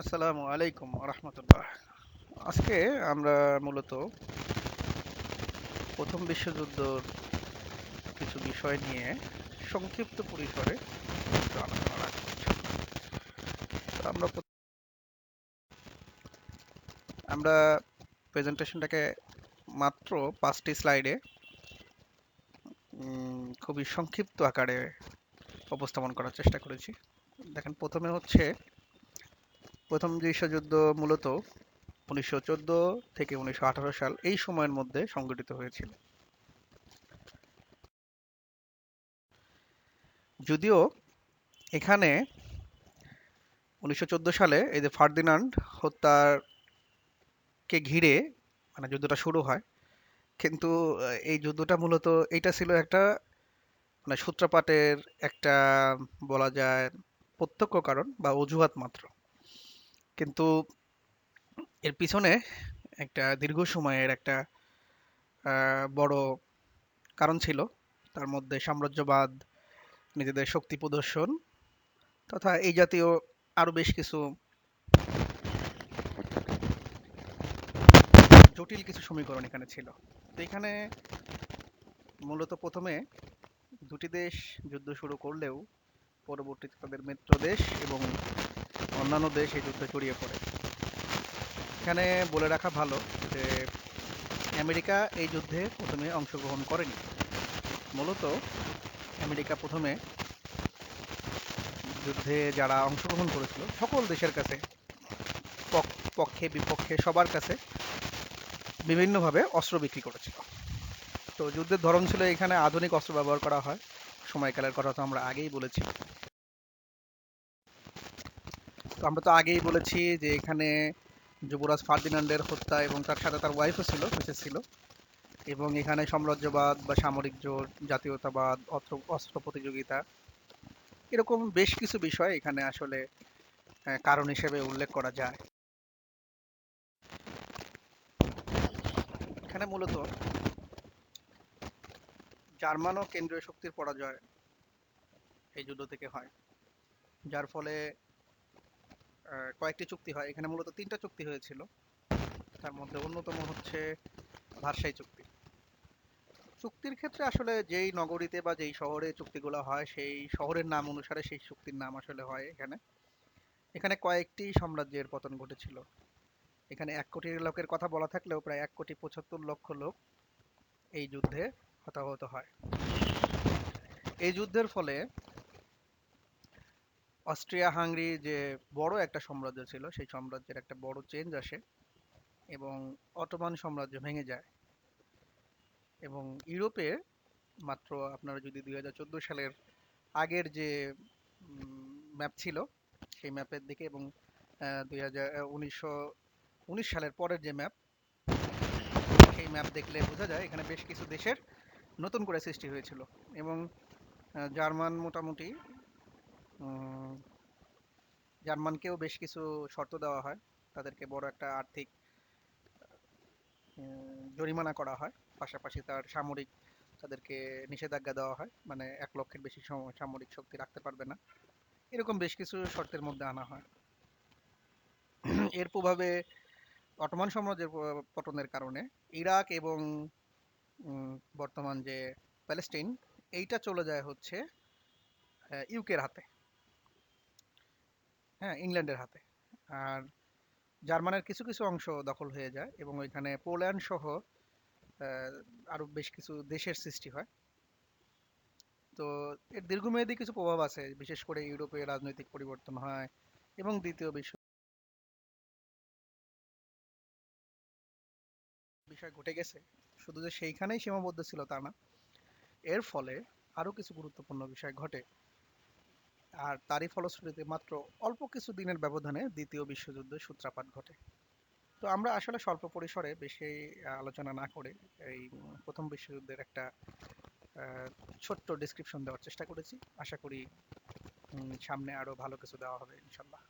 আসসালামু আলাইকুম রহমতুল্লাহ আজকে আমরা মূলত প্রথম বিশ্বযুদ্ধর কিছু বিষয় নিয়ে সংক্ষিপ্ত পরিসরে আলোচনা। তো আমরা আমরা প্রেজেন্টেশনটাকে মাত্র পাঁচটি স্লাইডে খুবই সংক্ষিপ্ত আকারে উপস্থাপন করার চেষ্টা করেছি দেখেন, প্রথমে হচ্ছে প্রথম বিশ্বযুদ্ধ মূলত উনিশশো চোদ্দ থেকে উনিশশো আঠারো সাল এই সময়ের মধ্যে সংগঠিত হয়েছিল। যদিও এখানে উনিশশো চোদ্দ সালে এই যে ফার্দিনান্ড হত্যার কে ঘিরে মানে যুদ্ধটা শুরু হয়, কিন্তু এই যুদ্ধটা মূলত এটা ছিল একটা মানে সূত্রপাতের একটা বলা যায় প্রত্যক্ষ কারণ বা অজুহাত মাত্র। কিন্তু এর পিছনে একটা দীর্ঘ সময়ের একটা বড় কারণ ছিল। তার মধ্যে সাম্রাজ্যবাদ, নিজেদের শক্তি প্রদর্শন তথা এই জাতীয় আরও বেশ কিছু জটিল কিছু সমীকরণ এখানে ছিল। তো এখানে মূলত প্রথমে দুটি দেশ যুদ্ধ শুরু করলেও পরবর্তীতে তাদের মিত্র দেশ এবং অন্যান্য দেশ এই যুদ্ধে জড়িয়ে পড়ে। এখানে বলে রাখা ভালো যে, আমেরিকা এই যুদ্ধে প্রথমে অংশগ্রহণ করেনি। মূলত আমেরিকা প্রথমে যুদ্ধে যারা অংশগ্রহণ করেছিল, সকল দেশের কাছে, পক- পক্ষে, বিপক্ষে, সবার কাছে বিভিন্নভাবে অস্ত্র বিক্রি করেছিল। তো যুদ্ধের ধরন ছিল এখানে আধুনিক অস্ত্র ব্যবহার করা হয়। সময়কালের কথা তো আমরা আগেই বলেছি। তো আমরা তো আগেই বলেছি যে এখানে যুবরাজ ফার্দিনান্ডের হত্যা এবং তার সাথে তার ওয়াইফও ছিল মিসেস ছিল। এবং এখানে সাম্রাজ্যবাদ বা সামরিক জোট, জাতীয়তাবাদ অস্ত্র অস্ত্র প্রতিযোগিতা, এরকম বেশ কিছু বিষয় এখানে আসলে কারণ হিসেবে উল্লেখ করা যায়। এখানে মূলত জার্মান ও কেন্দ্রীয় শক্তির পরাজয় এই যুদ্ধ থেকে হয়। যার ফলে কয়েকটি চুক্তি হয়। এখানে মূলত তিনটা চুক্তি হয়েছিল। তার মধ্যে অন্যতম হচ্ছে ভার্সাই চুক্তি। চুক্তির ক্ষেত্রে আসলে যেই নগরীতে বা যেই শহরে চুক্তিগুলো হয়, সেই শহরের নাম অনুসারে সেই চুক্তির নাম আসলে হয় এখানে। এখানে কয়েকটি সাম্রাজ্যের পতন ঘটেছিল। এখানে এক কোটি লোকের কথা বলা থাকলেও প্রায় এক কোটি পঁচাত্তর লক্ষ লোক এই যুদ্ধে হতাহত হয়। এই যুদ্ধের ফলে অস্ট্রিয়া হাঙ্গরি যে বড় একটা সাম্রাজ্য ছিল, সেই সাম্রাজ্যের একটা বড় চেঞ্জ আসে এবং অটোমান সাম্রাজ্য ভেঙে যায়। এবং ইউরোপে মাত্র আপনারা যদি দুই হাজার চোদ্দ সালের আগের যে ম্যাপ ছিল, সেই ম্যাপের দিকে এবং দুই সালের পরের যে ম্যাপ সেই ম্যাপ দেখলে বোঝা যায় এখানে বেশ কিছু দেশের নতুন করে সৃষ্টি হয়েছিল। এবং জার্মান মোটামুটি জার্মানকেও বেশ কিছু শর্ত দেওয়া হয়। তাদেরকে বড় একটা আর্থিক জরিমানা করা হয়। পাশাপাশি তার সামরিক তাদেরকে নিষেধাজ্ঞা দেওয়া হয়। মানে এক লক্ষের বেশি সম- সামরিক শক্তি রাখতে পারবে না। এরকম বেশ কিছু শর্তের মধ্যে আনা হয়। এর প্রভাবে অটোমান সাম্রাজ্যের পতনের কারণে ইরাক এবং বর্তমান যে প্যালেস্টাইন এইটা চলে যায় হচ্ছে ইউকের হাতে। হ্যাঁ ইংল্যান্ডের হাতে। আর জার্মানের কিছু কিছু অংশ দখল হয়ে যায় এবং ওইখানে পোল্যান্ড সহ আহ, আরও বেশ কিছু দেশের সৃষ্টি হয়। তো এর দীর্ঘমেয়াদী কিছু প্রভাব আছে বিশেষ করে ইউরোপে রাজনৈতিক পরিবর্তন হয় এবং দ্বিতীয় বিশ্ব বিষয় ঘটে গেছে। শুধু যে সেইখানেই সীমাবদ্ধ ছিল তা না এর ফলে আরও কিছু গুরুত্বপূর্ণ বিষয় ঘটে। আর তারই ফলশ্রুতিতে মাত্র অল্প কিছু দিনের ব্যবধানে দ্বিতীয় বিশ্বযুদ্ধের সূত্রপাত ঘটে। তো আমরা আসলে স্বল্প পরিসরে বেশি আলোচনা না করে এই প্রথম বিশ্বযুদ্ধের একটা ছোট্ট ডিসক্রিপশন দেওয়ার চেষ্টা করেছি। আশা করি সামনে আরও ভালো কিছু দেওয়া হবে, ইনশাল্লাহ।